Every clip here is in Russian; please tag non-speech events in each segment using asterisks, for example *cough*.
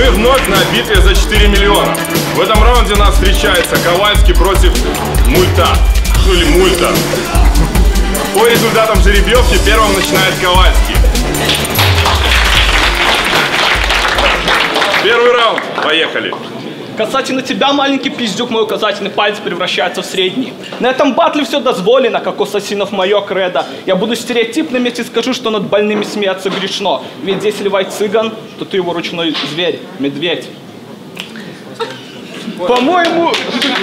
Мы вновь на битве за 4 миллиона. В этом раунде нас встречается Ковальский против Мульта. Ну или Мульта. По результатам жеребьевки первым начинает Ковальский. Первый раунд. Поехали. Касательно тебя, маленький пиздюк, мой указательный палец превращается в средний. На этом батле все дозволено, как у ассасинов мое кредо. Я буду стереотипным, если скажу, что над больными смеяться грешно. Ведь если Левай цыган, то ты его ручной зверь, медведь. По-моему,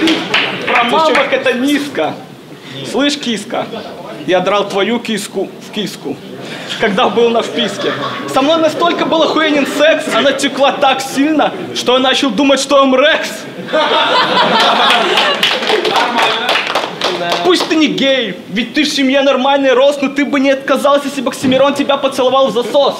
*laughs* про мамок это низко. Слышь, киска, я драл твою киску в киску, когда был на вписке. Со мной настолько был охуенен секс, она текла так сильно, что я начал думать, что я Рекс. Пусть ты не гей, ведь ты в семье нормальный рост, но ты бы не отказался, если бы Оксимирон тебя поцеловал в засос.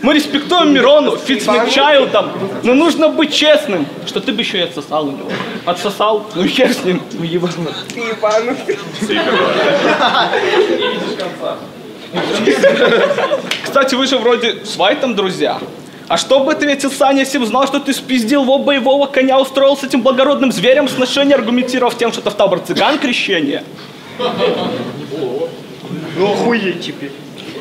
Мы респектуем Мирону, фит Чайлдом, но нужно быть честным, что ты бы еще и отсосал у него. Отсосал? Ну хер с ним, ебаный. Кстати, вы же вроде с Вайтом друзья. А что бы ответил Саня, если бы знал, что ты спиздил его боевого коня, устроил с этим благородным зверем сношение, аргументировав тем, что это в табор цыган крещение? Ну охуеть теперь.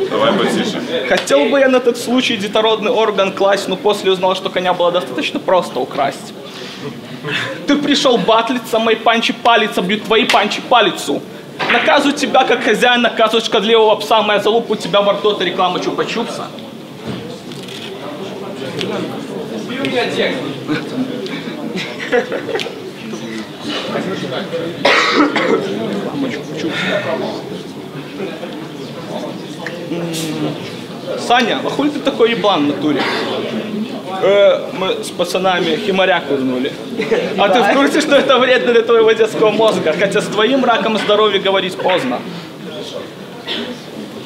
Давай потише. Хотел бы я на этот случай детородный орган класть, но после узнал, что коня было достаточно просто украсть. Ты пришел батлиться, мои панчи палец бьют твои панчи палицу. Наказываю тебя, как хозяин наказывает шкодливого пса, моя залупа у тебя во рту, это реклама чупа-чупса. Саня, а хуй ты такой еблан в натуре? Э, мы с пацанами химаря курнули. А ты в курсе, что это вредно для твоего детского мозга? Хотя с твоим раком здоровья говорить поздно.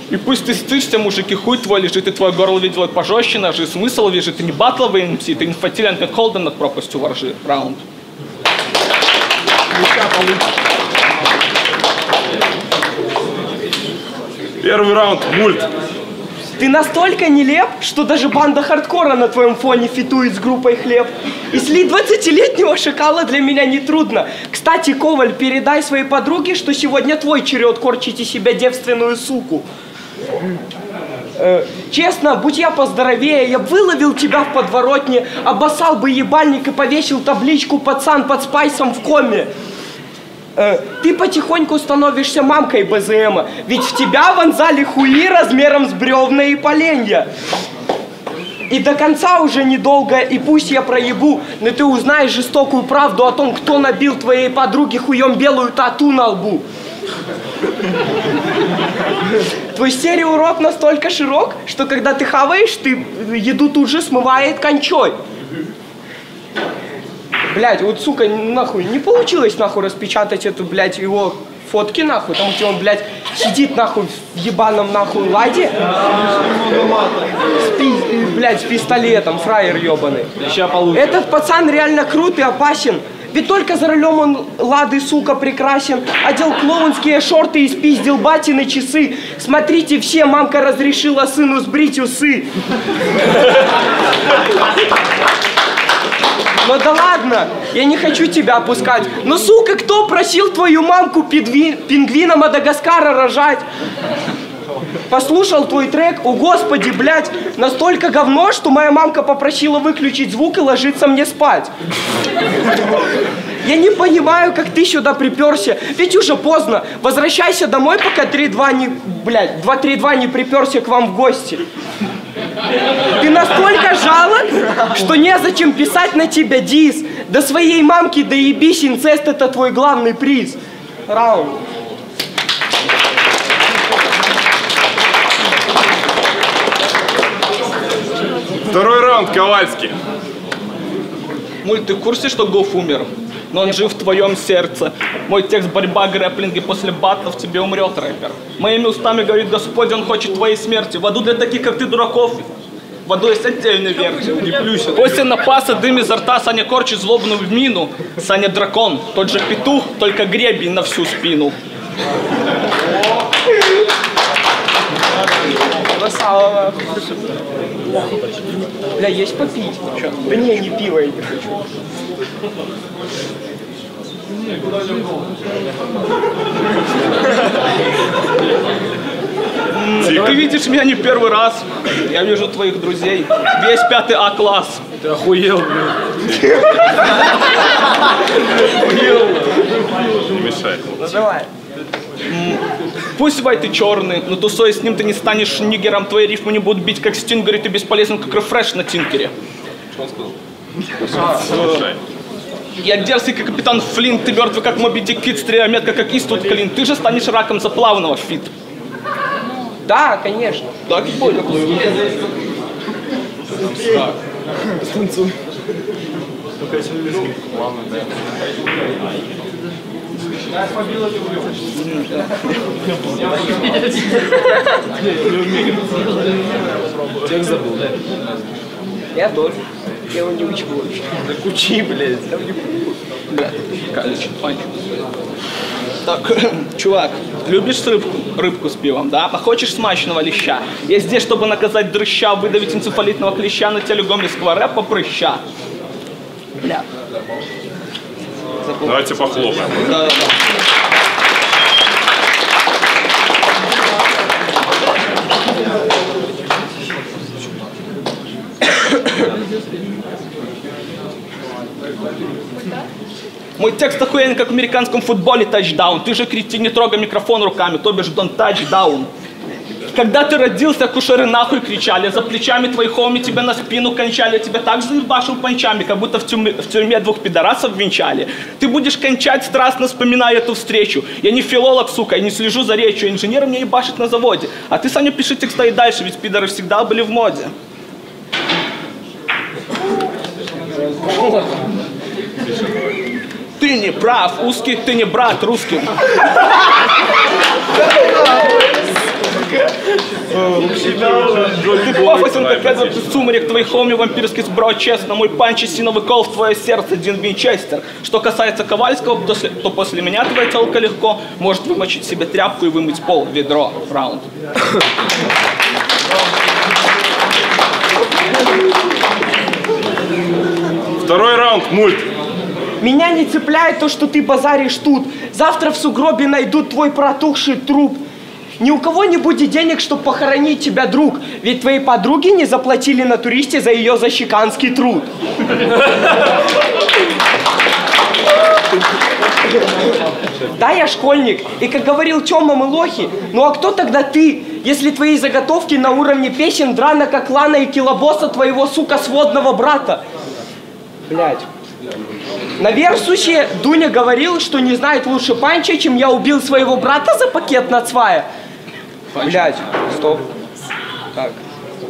И пусть ты стычься, мужики, хуй твой лежит, и твой горло видел пожестче ножи, смысл вижу, ты не батловый МС, ты инфатилен, как Холден над пропастью воржи. Раунд. Первый раунд. Мульт. Ты настолько нелеп, что даже банда хардкора на твоем фоне фитует с группой хлеб. И слить 20-летнего шакала для меня не трудно. Кстати, Коваль, передай своей подруге, что сегодня твой черед корчить из себя девственную суку. Э, честно, будь я поздоровее, я выловил тебя в подворотне, обоссал бы ебальник и повесил табличку «Пацан под спайсом в коме». Э, ты потихоньку становишься мамкой БЗМа, ведь в тебя вонзали хуи размером с бревна и поленья. И до конца уже недолго, и пусть я проебу, но ты узнаешь жестокую правду о том, кто набил твоей подруге хуем белую тату на лбу. Твой стереорот настолько широк, что когда ты хаваешь, ты еду тут же смывает кончой. Блять, вот сука, нахуй, не получилось нахуй распечатать эту, блядь, его фотки нахуй, там где он, блядь, сидит нахуй в ебаном нахуй ладе. С пи- блядь, с пистолетом, фраер ебаный. Этот пацан реально крут и опасен. Ведь только за рулем он лады, сука, прекрасен. Одел клоунские шорты и спиздил батины часы. Смотрите все, мамка разрешила сыну сбрить усы. Ну да ладно, я не хочу тебя опускать. Но, сука, кто просил твою мамку пидви- пингвина Мадагаскара рожать? Послушал твой трек, о господи, блядь, настолько говно, что моя мамка попросила выключить звук и ложиться мне спать. Я не понимаю, как ты сюда приперся, ведь уже поздно. Возвращайся домой, пока 3-2 не, блядь, 2-3-2 не приперся к вам в гости. Ты настолько жалок, что незачем писать на тебя дис. До своей мамки доебись, инцест это твой главный приз. Раунд. Второй раунд. Ковальский. Муль, ты в курсе, что Гоф умер? Но он жив в твоем сердце. Мой текст борьба, грэплинг, и после батлов тебе умрет рэпер. Моими устами говорит Господь, он хочет твоей смерти. В аду для таких, как ты, дураков. В аду есть отдельный версия. Не плюся. После напаса дым изо рта Саня корчит злобную мину. Саня дракон, тот же петух, только гребень на всю спину. Красава. Бля, есть попить? Чё? Да не, не пиво я не хочу. Ты видишь меня не первый раз. Я вижу твоих друзей. Весь пятый А-класс. Ты охуел, блин. Не мешай. Ну давай. Пусть Вай ты черный, но тусой с ним ты не станешь нигером. Твои рифмы не будут бить как стингер, и ты бесполезен как рефреш на тинкере. Мешай. Я дерзкий, как капитан Флинт, ты мертвый, как Моби Дик Кит, стреляя метко, как Иствуд Клин. Ты же станешь раком заплавного, Фит. Да, конечно. Так и будет. Текст забыл, да? Я тоже. Я его не учу вообще. Так учи, блядь. Да, колледж, панч. Так, *clears throat* чувак, любишь рыбку? Рыбку с пивом, да? А хочешь смачного леща? Я здесь, чтобы наказать дрыща, выдавить энцефалитного клеща на теле гомельского рэпа прыща. Бля. Давайте похлопаем. Да, да, да. Мой текст охуенный, как в американском футболе тачдаун. Ты же кретин, не трогай микрофон руками, то бишь дон тачдаун. Когда ты родился, кушеры нахуй кричали, за плечами твои хоми тебя на спину кончали, тебя так заебашил панчами, как будто в тюрьме, в тюрьме двух пидорасов венчали. Ты будешь кончать страстно, вспоминая эту встречу. Я не филолог, сука, я не слежу за речью, инженер мне ебашит на заводе. А ты, Саня, пиши текста и дальше, ведь пидоры всегда были в моде. Ты не прав, узкий, ты не брат русским. Ты пафосен, как этот сумерек, твои хоми вампирский сброд, честно, мой панч синовый кол в твое сердце, Дин Винчестер. Что касается Ковальского, то после меня твоя телка легко может вымочить себе тряпку и вымыть пол, ведро, раунд. Второй раунд, мульт. Меня не цепляет то, что ты базаришь тут. Завтра в сугробе найдут твой протухший труп. Ни у кого не будет денег, чтобы похоронить тебя, друг. Ведь твои подруги не заплатили на туристе за ее защеканский труд. Да, я школьник. И как говорил Тёма, мы лохи. Ну а кто тогда ты, если твои заготовки на уровне песен драна, как Лана и Килобосса твоего, сука, сводного брата? Блять. На Версусе Дуня говорил, что не знает лучше панча, чем я убил своего брата за пакет на цвая. Блять, стоп. Так.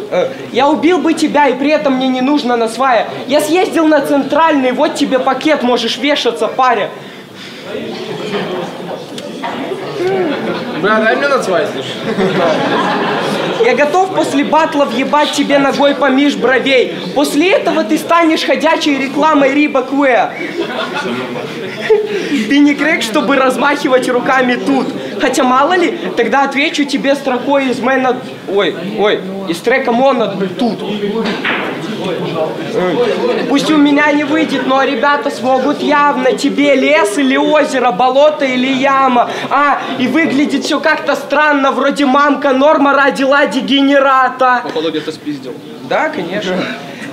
Э, Я убил бы тебя, и при этом мне не нужно на свая. Я съездил на центральный, вот тебе пакет, можешь вешаться, паря. Бля, дай мне на свай. Я готов после батла въебать тебе ногой помеж бровей. После этого ты станешь ходячей рекламой Рибок Wear. Ты не крэк, чтобы размахивать руками тут. Хотя мало ли, тогда отвечу тебе строкой из мэна... Ой, ой, из трека Мона тут. Пусть у меня не выйдет, но ребята смогут явно. Тебе лес или озеро, болото или яма. А, и выглядит все как-то странно, вроде мамка норма родила дегенерата. Походу где-то спиздил. Да, конечно.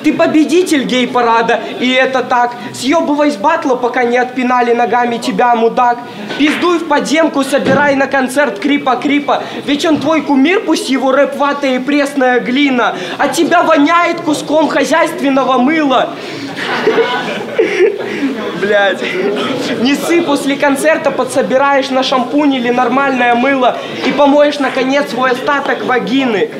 Ты победитель гей-парада, и это так. Съебывай с батла, пока не отпинали ногами тебя, мудак. Пиздуй в подземку, собирай на концерт Крипа-Крипа. Ведь он твой кумир, пусть его рэп ватая и пресная глина. От тебя воняет куском хозяйственного мыла. Блять. Не ссы после концерта подсобираешь на шампунь или нормальное мыло и помоешь, наконец, свой остаток вагины.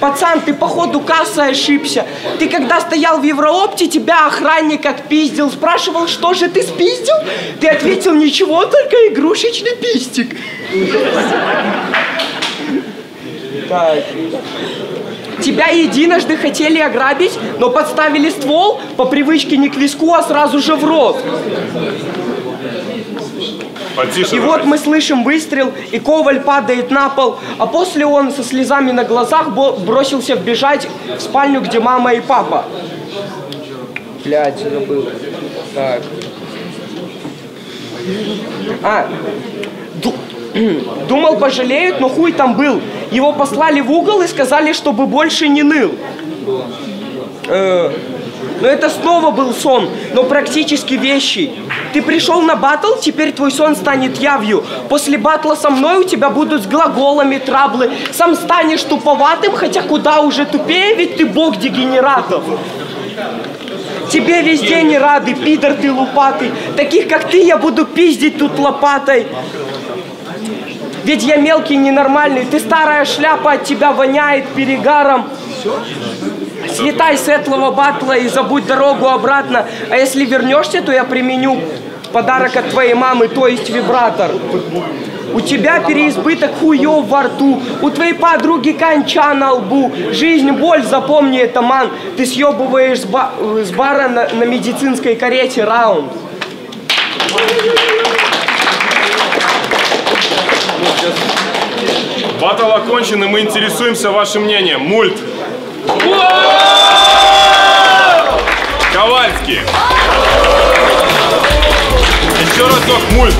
Пацан, ты походу касса ошибся. Ты когда стоял в Евроопте, тебя охранник отпиздил. Спрашивал, что же ты спиздил? Ты ответил, ничего, только игрушечный пистик. Так. Тебя единожды хотели ограбить, но подставили ствол по привычке не к виску, а сразу же в рот. Потише И давай. вот мы слышим выстрел, и Коваль падает на пол, а после он со слезами на глазах бросился бежать в спальню, где мама и папа. Блядь, забыл. Так. А, ду- *clears throat* думал пожалеют, но хуй там был. Его послали в угол и сказали, чтобы больше не ныл. Э, но это снова был сон, но практически вещий. Ты пришел на батл, теперь твой сон станет явью. После батла со мной у тебя будут с глаголами траблы. Сам станешь туповатым, хотя куда уже тупее, ведь ты бог дегенератов. Тебе везде не рады, пидор ты лупатый. Таких, как ты, я буду пиздить тут лопатой. Ведь я мелкий, ненормальный. Ты старая шляпа, от тебя воняет перегаром. Слетай с этого батла и забудь дорогу обратно. А если вернешься, то я применю подарок от твоей мамы, то есть вибратор. У тебя переизбыток хуев во рту, у твоей подруги конча на лбу. Жизнь, боль, запомни это, ман. Ты съебываешь с, ба- с бара на, на медицинской карете раунд. Батл окончен, и мы интересуемся вашим мнением. Мульт. Ковальский. Еще разок мульт.